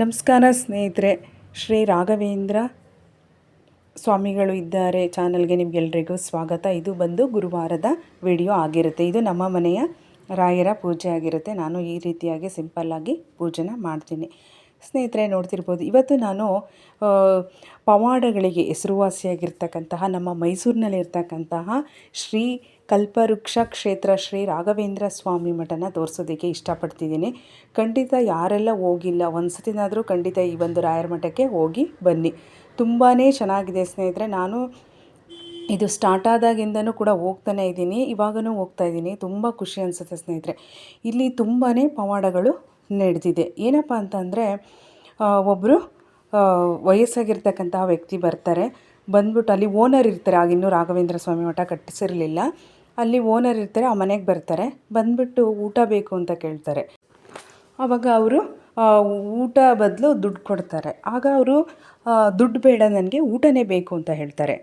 ನಮಸ್ಕಾರ ಸ್ನೇಹಿತರೆ, ಶ್ರೀ ರಾಘವೇಂದ್ರ ಸ್ವಾಮಿಗಳು ಇದ್ದಾರೆ ಚಾನಲ್ಗೆ ನಿಮಗೆಲ್ರಿಗೂ ಸ್ವಾಗತ. ಇದು ಬಂದು ಗುರುವಾರದ ವಿಡಿಯೋ ಆಗಿರುತ್ತೆ. ಇದು ನಮ್ಮ ಮನೆಯ ರಾಯರ ಪೂಜೆ ಆಗಿರುತ್ತೆ. ನಾನು ಈ ರೀತಿಯಾಗಿ ಸಿಂಪಲ್ಲಾಗಿ ಪೂಜೆನ ಮಾಡ್ತೀನಿ. ಸ್ನೇಹಿತರೆ ನೋಡ್ತಿರ್ಬೋದು. ಇವತ್ತು ನಾನು ಪವಾಡಗಳಿಗೆ ಹೆಸರುವಾಸಿಯಾಗಿರ್ತಕ್ಕಂತಹ, ನಮ್ಮ ಮೈಸೂರಿನಲ್ಲಿರ್ತಕ್ಕಂತಹ ಶ್ರೀ ಕಲ್ಪವೃಕ್ಷ ಕ್ಷೇತ್ರ ಶ್ರೀ ರಾಘವೇಂದ್ರ ಸ್ವಾಮಿ ಮಠನ ತೋರಿಸೋದಕ್ಕೆ ಇಷ್ಟಪಡ್ತಿದ್ದೀನಿ. ಖಂಡಿತ ಯಾರೆಲ್ಲ ಹೋಗಿಲ್ಲ ಒಂದು ಸತಿನಾದರೂ ಖಂಡಿತ ಈ ಒಂದು ರಾಯರ ಮಠಕ್ಕೆ ಹೋಗಿ ಬನ್ನಿ. ತುಂಬಾ ಚೆನ್ನಾಗಿದೆ ಸ್ನೇಹಿತರೆ. ನಾನು ಇದು ಸ್ಟಾರ್ಟ್ ಆದಾಗಿಂದನೂ ಕೂಡ ಹೋಗ್ತಾನೆ ಇದ್ದೀನಿ. ಇವಾಗನೂ ಹೋಗ್ತಾ ಇದ್ದೀನಿ. ತುಂಬ ಖುಷಿ ಅನಿಸುತ್ತೆ ಸ್ನೇಹಿತರೆ. ಇಲ್ಲಿ ತುಂಬಾ ಪವಾಡಗಳು ನಡೆದಿದೆ. ಏನಪ್ಪ ಅಂತಂದರೆ ಒಬ್ಬರು ವಯಸ್ಸಾಗಿರ್ತಕ್ಕಂತಹ ವ್ಯಕ್ತಿ ಬರ್ತಾರೆ. ಬಂದ್ಬಿಟ್ಟು ಅಲ್ಲಿ ಓನರ್ ಇರ್ತಾರೆ. ಆಗಿನ್ನೂ ರಾಘವೇಂದ್ರ ಸ್ವಾಮಿ ಮಠ ಕಟ್ಟಿಸಿರಲಿಲ್ಲ. ಅಲ್ಲಿ ಓನರ್ ಇರ್ತಾರೆ, ಆ ಮನೆಗೆ ಬರ್ತಾರೆ. ಬಂದ್ಬಿಟ್ಟು ಊಟ ಬೇಕು ಅಂತ ಕೇಳ್ತಾರೆ. ಆವಾಗ ಅವರು ಊಟ ಬದಲು ದುಡ್ಡು ಕೊಡ್ತಾರೆ. ಆಗ ಅವರು ದುಡ್ಡು ಬೇಡ, ನನಗೆ ಊಟನೇ ಬೇಕು ಅಂತ ಹೇಳ್ತಾರೆ.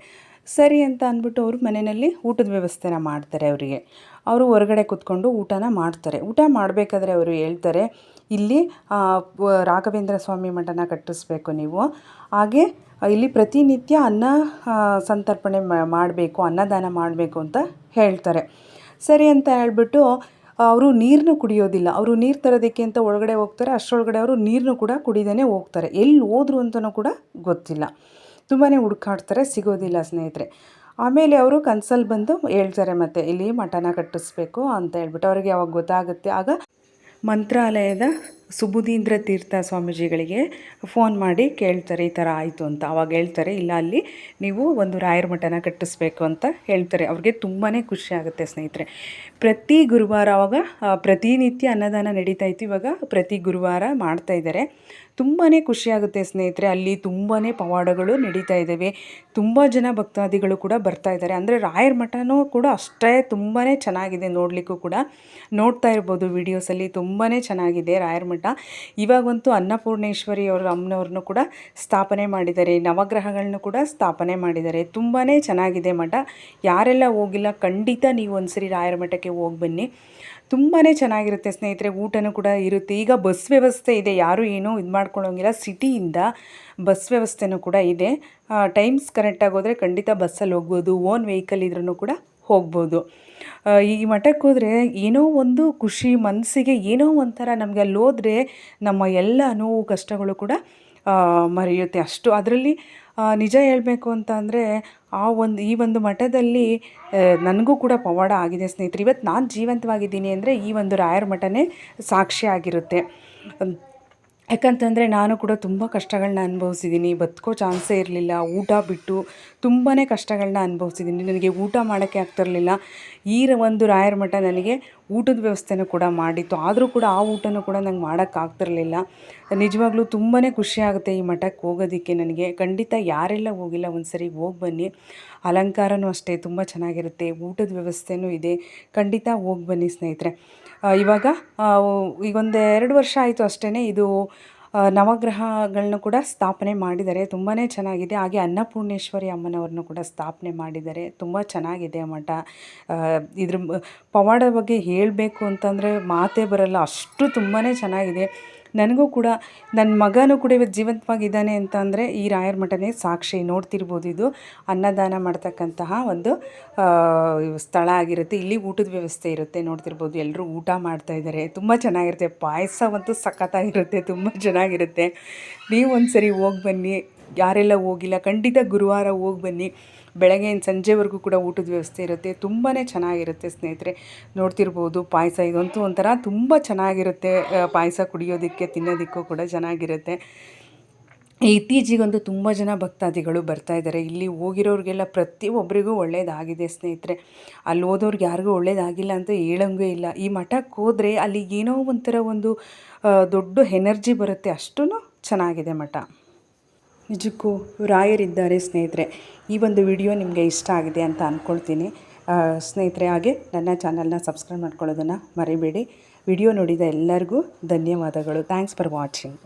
ಸರಿ ಅಂತ ಅಂದ್ಬಿಟ್ಟು ಅವರು ಮನೆಯಲ್ಲಿ ಊಟದ ವ್ಯವಸ್ಥೆನ ಮಾಡ್ತಾರೆ ಅವರಿಗೆ. ಅವರು ಹೊರಗಡೆ ಕೂತ್ಕೊಂಡು ಊಟನ ಮಾಡ್ತಾರೆ. ಊಟ ಮಾಡಬೇಕಾದ್ರೆ ಅವರು ಹೇಳ್ತಾರೆ, ಇಲ್ಲಿ ರಾಘವೇಂದ್ರ ಸ್ವಾಮಿ ಮಠನ ಕಟ್ಟಿಸ್ಬೇಕು ನೀವು. ಹಾಗೆ, ಇಲ್ಲಿ ಪ್ರತಿನಿತ್ಯ ಅನ್ನ ಸಂತರ್ಪಣೆ ಮಾಡಬೇಕು, ಅನ್ನದಾನ ಮಾಡಬೇಕು ಅಂತ ಹೇಳ್ತಾರೆ. ಸರಿ ಅಂತ ಹೇಳ್ಬಿಟ್ಟು, ಅವರು ನೀರನ್ನು ಕುಡಿಯೋದಿಲ್ಲ. ಅವರು ನೀರು ತರೋದಕ್ಕೆ ಅಂತ ಒಳಗಡೆ ಹೋಗ್ತಾರೆ. ಅಷ್ಟರೊಳಗಡೆ ಅವರು ನೀರನ್ನು ಕೂಡ ಕುಡಿದೇ ಹೋಗ್ತಾರೆ. ಎಲ್ಲಿ ಹೋದ್ರು ಅಂತಲೂ ಕೂಡ ಗೊತ್ತಿಲ್ಲ. ತುಂಬಾ ಹುಡುಕಾಡ್ತಾರೆ, ಸಿಗೋದಿಲ್ಲ ಸ್ನೇಹಿತರೆ. ಆಮೇಲೆ ಅವರು ಕನ್ಸಲ್ಲಿ ಬಂದು ಹೇಳ್ತಾರೆ ಮತ್ತೆ, ಇಲ್ಲಿ ಮಠನ ಕಟ್ಟಿಸ್ಬೇಕು ಅಂತ ಹೇಳ್ಬಿಟ್ಟು, ಅವ್ರಿಗೆ ಯಾವಾಗ ಗೊತ್ತಾಗುತ್ತೆ, ಆಗ ಮಂತ್ರಾಲಯದ ಸುಬುಧೀಂದ್ರ ತೀರ್ಥ ಸ್ವಾಮೀಜಿಗಳಿಗೆ ಫೋನ್ ಮಾಡಿ ಕೇಳ್ತಾರೆ ಈ ಥರ ಆಯಿತು ಅಂತ. ಅವಾಗ ಹೇಳ್ತಾರೆ, ಇಲ್ಲ, ಅಲ್ಲಿ ನೀವು ಒಂದು ರಾಯರ ಮಠನ ಕಟ್ಟಿಸ್ಬೇಕು ಅಂತ ಹೇಳ್ತಾರೆ. ಅವ್ರಿಗೆ ತುಂಬಾ ಖುಷಿ ಆಗುತ್ತೆ ಸ್ನೇಹಿತರೆ. ಪ್ರತಿ ಗುರುವಾರ ಅವಾಗ ಪ್ರತಿನಿತ್ಯ ಅನ್ನದಾನ ನಡೀತಾ ಇತ್ತು. ಇವಾಗ ಪ್ರತಿ ಗುರುವಾರ ಮಾಡ್ತಾ ಇದ್ದಾರೆ. ತುಂಬಾ ಖುಷಿಯಾಗುತ್ತೆ ಸ್ನೇಹಿತರೆ. ಅಲ್ಲಿ ತುಂಬಾ ಪವಾಡಗಳು ನಡೀತಾ ಇದ್ದಾವೆ. ತುಂಬ ಜನ ಭಕ್ತಾದಿಗಳು ಕೂಡ ಬರ್ತಾ ಇದ್ದಾರೆ. ಅಂದರೆ ರಾಯರ ಮಠನೂ ಕೂಡ ಅಷ್ಟೇ ತುಂಬಾ ಚೆನ್ನಾಗಿದೆ ನೋಡಲಿಕ್ಕೂ ಕೂಡ. ನೋಡ್ತಾ ಇರ್ಬೋದು ವೀಡಿಯೋಸಲ್ಲಿ ತುಂಬಾ ಚೆನ್ನಾಗಿದೆ ರಾಯರ ಇವಾಗಂತೂ ಅನ್ನಪೂರ್ಣೇಶ್ವರಿ ಅವರ ಅಮ್ಮನವ್ರನ್ನೂ ಕೂಡ ಸ್ಥಾಪನೆ ಮಾಡಿದ್ದಾರೆ. ನವಗ್ರಹಗಳನ್ನು ಕೂಡ ಸ್ಥಾಪನೆ ಮಾಡಿದ್ದಾರೆ. ತುಂಬಾ ಚೆನ್ನಾಗಿದೆ ಮಠ. ಯಾರೆಲ್ಲ ಹೋಗಿಲ್ಲ, ಖಂಡಿತ ನೀವು ಒಂದ್ಸರಿ ರಾಯರ ಮಠಕ್ಕೆ ಹೋಗಿ ಬನ್ನಿ. ತುಂಬಾ ಚೆನ್ನಾಗಿರುತ್ತೆ ಸ್ನೇಹಿತರೆ, ಊಟನೂ ಕೂಡ ಇರುತ್ತೆ. ಈಗ ಬಸ್ ವ್ಯವಸ್ಥೆ ಇದೆ. ಯಾರೂ ಏನೂ ಇದು ಮಾಡ್ಕೊಳ್ಳೋಂಗಿಲ್ಲ ಸಿಟಿಯಿಂದ ಬಸ್ ವ್ಯವಸ್ಥೆನೂ ಕೂಡ ಇದೆ. ಟೈಮ್ಸ್ ಕರೆಕ್ಟಾಗಿ ಹೋದರೆ ಖಂಡಿತ ಬಸ್ಸಲ್ಲಿ ಹೋಗ್ಬೋದು. ಓನ್ ವೆಹಿಕಲ್ ಇದ್ರೂ ಕೂಡ ಹೋಗ್ಬೋದು. ಈ ಮಠಕ್ಕೆ ಹೋದರೆ ಏನೋ ಒಂದು ಖುಷಿ ಮನಸ್ಸಿಗೆ ಏನೋ ಒಂಥರ ನಮಗೆ ಅಲ್ಲಿ ಹೋದರೆ ನಮ್ಮ ಎಲ್ಲ ನೋವು, ಕಷ್ಟಗಳು ಕೂಡ ಮರೆಯುತ್ತೆ. ಅಷ್ಟು ಅದರಲ್ಲಿ ನಿಜ ಹೇಳಬೇಕು ಅಂತ ಅಂದರೆ ಆ ಒಂದು, ಈ ಒಂದು ಮಠದಲ್ಲಿ ನನಗೂ ಕೂಡ ಪವಾಡ ಆಗಿದೆ ಸ್ನೇಹಿತರೆ. ಇವತ್ತು ನಾನು ಜೀವಂತವಾಗಿದ್ದೀನಿ ಅಂದರೆ ಈ ಒಂದು ರಾಯರ ಮಠನೇ ಸಾಕ್ಷಿ ಆಗಿರುತ್ತೆ. ಯಾಕಂತಂದರೆ ನಾನು ಕೂಡ ತುಂಬ ಕಷ್ಟಗಳನ್ನ ಅನುಭವಿಸಿದ್ದೀನಿ ಬದುಕೋ ಚಾನ್ಸೇ ಇರಲಿಲ್ಲ. ಊಟ ಬಿಟ್ಟು ತುಂಬಾ ಕಷ್ಟಗಳನ್ನ ಅನುಭವಿಸಿದ್ದೀನಿ ನನಗೆ ಊಟ ಮಾಡೋಕ್ಕೆ ಆಗ್ತಿರಲಿಲ್ಲ. ಈ ಒಂದು ರಾಯರ ಮಠ ನನಗೆ ಊಟದ ವ್ಯವಸ್ಥೆನೂ ಕೂಡ ಮಾಡಿತ್ತು. ಆದರೂ ಕೂಡ ಆ ಊಟನೂ ಕೂಡ ನಂಗೆ ಮಾಡೋಕ್ಕಾಗ್ತಿರಲಿಲ್ಲ ನಿಜವಾಗ್ಲೂ ತುಂಬಾ ಖುಷಿ ಆಗುತ್ತೆ ಈ ಮಠಕ್ಕೆ ಹೋಗೋದಕ್ಕೆ ನನಗೆ. ಖಂಡಿತ ಯಾರೆಲ್ಲ ಹೋಗಿಲ್ಲ ಒಂದು ಸರಿ ಹೋಗಿ ಬನ್ನಿ. ಅಲಂಕಾರನೂ ಅಷ್ಟೇ, ತುಂಬ ಚೆನ್ನಾಗಿರುತ್ತೆ. ಊಟದ ವ್ಯವಸ್ಥೆನೂ ಇದೆ. ಖಂಡಿತ ಹೋಗಿ ಬನ್ನಿ ಸ್ನೇಹಿತರೆ. ಇವಾಗ ಈಗೊಂದು ಎರಡು ವರ್ಷ ಆಯಿತು ಅಷ್ಟೇ ಇದು ನವಗ್ರಹಗಳನ್ನ ಕೂಡ ಸ್ಥಾಪನೆ ಮಾಡಿದ್ದಾರೆ ತುಂಬಾ ಚೆನ್ನಾಗಿದೆ. ಹಾಗೆ ಅನ್ನಪೂರ್ಣೇಶ್ವರಿ ಅಮ್ಮನವ್ರನ್ನು ಕೂಡ ಸ್ಥಾಪನೆ ಮಾಡಿದ್ದಾರೆ ತುಂಬ ಚೆನ್ನಾಗಿದೆ ಮಠ. ಇದ್ರ ಪವಾಡ ಬಗ್ಗೆ ಹೇಳಬೇಕು ಅಂತಂದರೆ ಮಾತೇ ಬರಲ್ಲ. ಅಷ್ಟು ತುಂಬಾ ಚೆನ್ನಾಗಿದೆ. ನನಗೂ ಕೂಡ ನನ್ನ ಮಗನೂ ಕೂಡ ಇವತ್ತು ಜೀವಂತವಾಗಿದ್ದಾನೆ ಅಂತ ಅಂದರೆ ಈ ರಾಯರ ಮಠನೇ ಸಾಕ್ಷಿ ನೋಡ್ತಿರ್ಬೋದು ಇದು. ಅನ್ನದಾನ ಮಾಡ್ತಕ್ಕಂತಹ ಒಂದು ಸ್ಥಳ ಆಗಿರುತ್ತೆ. ಇಲ್ಲಿ ಊಟದ ವ್ಯವಸ್ಥೆ ಇರುತ್ತೆ ನೋಡ್ತಿರ್ಬೋದು. ಎಲ್ಲರೂ ಊಟ ಮಾಡ್ತಾ ಇದ್ದಾರೆ. ತುಂಬ ಚೆನ್ನಾಗಿರುತ್ತೆ. ಪಾಯಸವಂತೂ ಸಖತ್ತಾಗಿರುತ್ತೆ. ತುಂಬ ಚೆನ್ನಾಗಿರುತ್ತೆ. ನೀವು ಒಂದು ಸರಿ ಹೋಗಿ ಬನ್ನಿ. ಯಾರೆಲ್ಲ ಹೋಗಿಲ್ಲ, ಖಂಡಿತ ಗುರುವಾರ ಹೋಗಿ ಬನ್ನಿ. ಬೆಳಗ್ಗೆಯಿಂದ ಸಂಜೆವರೆಗೂ ಕೂಡ ಊಟದ ವ್ಯವಸ್ಥೆ ಇರುತ್ತೆ. ತುಂಬಾ ಚೆನ್ನಾಗಿರುತ್ತೆ ಸ್ನೇಹಿತರೆ. ನೋಡ್ತಿರ್ಬೋದು ಪಾಯಸ ಇದಂತೂ ಒಂಥರ ತುಂಬ ಚೆನ್ನಾಗಿರುತ್ತೆ. ಪಾಯಸ ಕುಡಿಯೋದಕ್ಕೆ, ತಿನ್ನೋದಕ್ಕೂ ಕೂಡ ಚೆನ್ನಾಗಿರುತ್ತೆ. ಇತ್ತೀಚೆಗಂತೂ ತುಂಬ ಜನ ಭಕ್ತಾದಿಗಳು ಬರ್ತಾ ಇದ್ದಾರೆ. ಇಲ್ಲಿ ಹೋಗಿರೋರಿಗೆಲ್ಲ ಪ್ರತಿಯೊಬ್ಬರಿಗೂ ಒಳ್ಳೆಯದಾಗಿದೆ ಸ್ನೇಹಿತರೆ. ಅಲ್ಲಿ ಹೋದವ್ರಿಗೆ ಯಾರಿಗೂ ಒಳ್ಳೇದಾಗಿಲ್ಲ ಅಂತ ಹೇಳೋಂಗೇ ಇಲ್ಲ. ಈ ಮಠಕ್ಕೆ ಹೋದರೆ ಅಲ್ಲಿ ಏನೋ ಒಂಥರ ಒಂದು ದೊಡ್ಡ ಎನರ್ಜಿ ಬರುತ್ತೆ. ಅಷ್ಟೂ ಚೆನ್ನಾಗಿದೆ ಮಠ. ನಿಜಕ್ಕೂ ರಾಯರಿದ್ದಾರೆ ಸ್ನೇಹಿತರೆ. ಈ ಒಂದು ವಿಡಿಯೋ ನಿಮಗೆ ಇಷ್ಟ ಆಗಿದೆ ಅಂತ ಅಂದ್ಕೊಳ್ತೀನಿ ಸ್ನೇಹಿತರೆ, ಹಾಗೆ ನನ್ನ ಚಾನಲ್ನ ಸಬ್ಸ್ಕ್ರೈಬ್ ಮಾಡ್ಕೊಳ್ಳೋದನ್ನು ಮರಿಬೇಡಿ. ವಿಡಿಯೋ ನೋಡಿದ ಎಲ್ಲರಿಗೂ ಧನ್ಯವಾದಗಳು. Thanks for watching.